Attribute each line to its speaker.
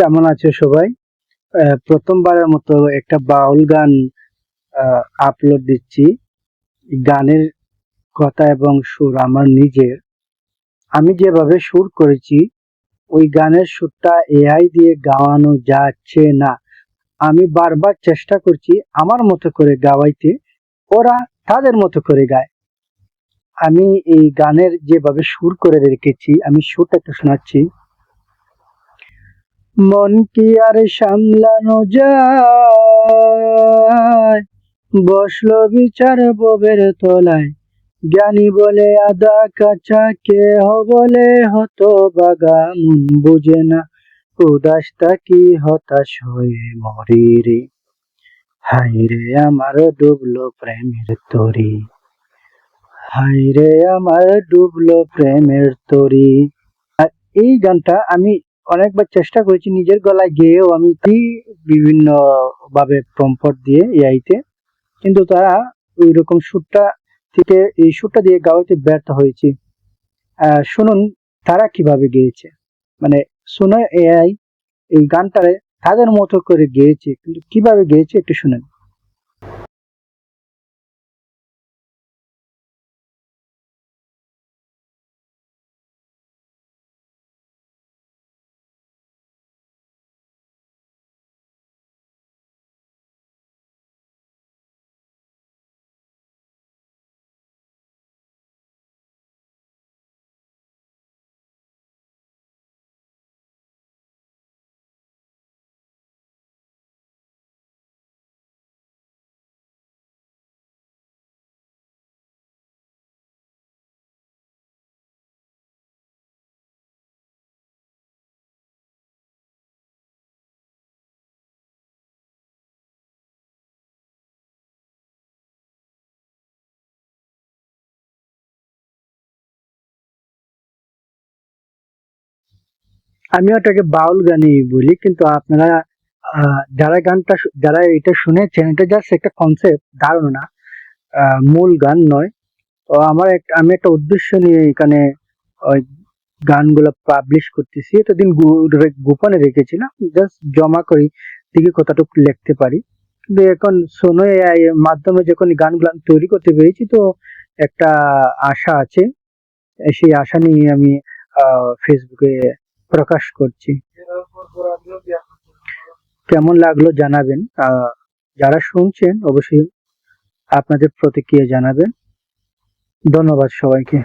Speaker 1: কেমন আছো সবাই? প্রথমবারের মতো একটা বাউল গান আপলোড দিচ্ছি। গানের কথা এবং সুর আমার নিজের। আমি যেভাবে সুর করেছি, ওই গানের সুরটা এআই দিয়ে গাওয়ানো যাচ্ছে না। আমি বারবার চেষ্টা করছি আমার মতো করে গাওয়াইতে, ওরা তাদের মতো করে গায়। আমি এই গানের যেভাবে সুর করে রেখেছি, আমি সুরটা একটু শোনাচ্ছি। মন কি আর সামলানো যায়? বসল বিচার ববের তলায়। জ্ঞানী বলে, আদা কাঁচা কেহ বলে হতো বাগা মন বুঝে না উদাসটা কি হতাশ হয়ে মরি রে? হাই রে আমার ডুবলো প্রেমের তরি। হাই রে আমার ডুবলো প্রেমের তরি। আর এই গানটা আমি অনেকবার চেষ্টা করেছি নিজের গলায় গেয়েও আমি বিভিন্ন ভাবে প্রম্পট দিয়ে এআইতে, কিন্তু তারা ওই রকম সুরটা থেকে, এই সুরটা দিয়ে গাওয়াতে ব্যর্থ হয়েছি। শুনুন, তারা কীভাবে গেয়েছে? মানে শুনে এআই এই গানটারে তাদের মতো করে গেয়েছে, কিন্তু কীভাবে গেয়েছে একটু শুনেন। আমি ওটাকে বাউল গানই বলি, কিন্তু আপনারা যারা গানটা যারা এটা শুনেছেন, এটা জাস্ট একটা কনসেপ্ট ধারণা মূল গান নয়। তো আমার একটা আমি একটা উদ্দেশ্য নিয়ে এখানে ওই গানগুলো পাবলিশ করতেছি। এতদিন গোপনে রেখেছিলাম জাস্ট জমা করি, দেখি কতটুকু লিখতে পারি। কিন্তু এখন সোনো এর মাধ্যমে যখন গানগুলো আমি তৈরি করতে পেরেছি, তো একটা আশা আছে। সেই আশা নিয়ে আমি ফেসবুকে প্রকাশ করছি। কেমন লাগল জানাবেন? যারা শুনছেন অবশ্যই আপনাদের প্রতিক্রিয়া জানাবেন। ধন্যবাদ সবাইকে।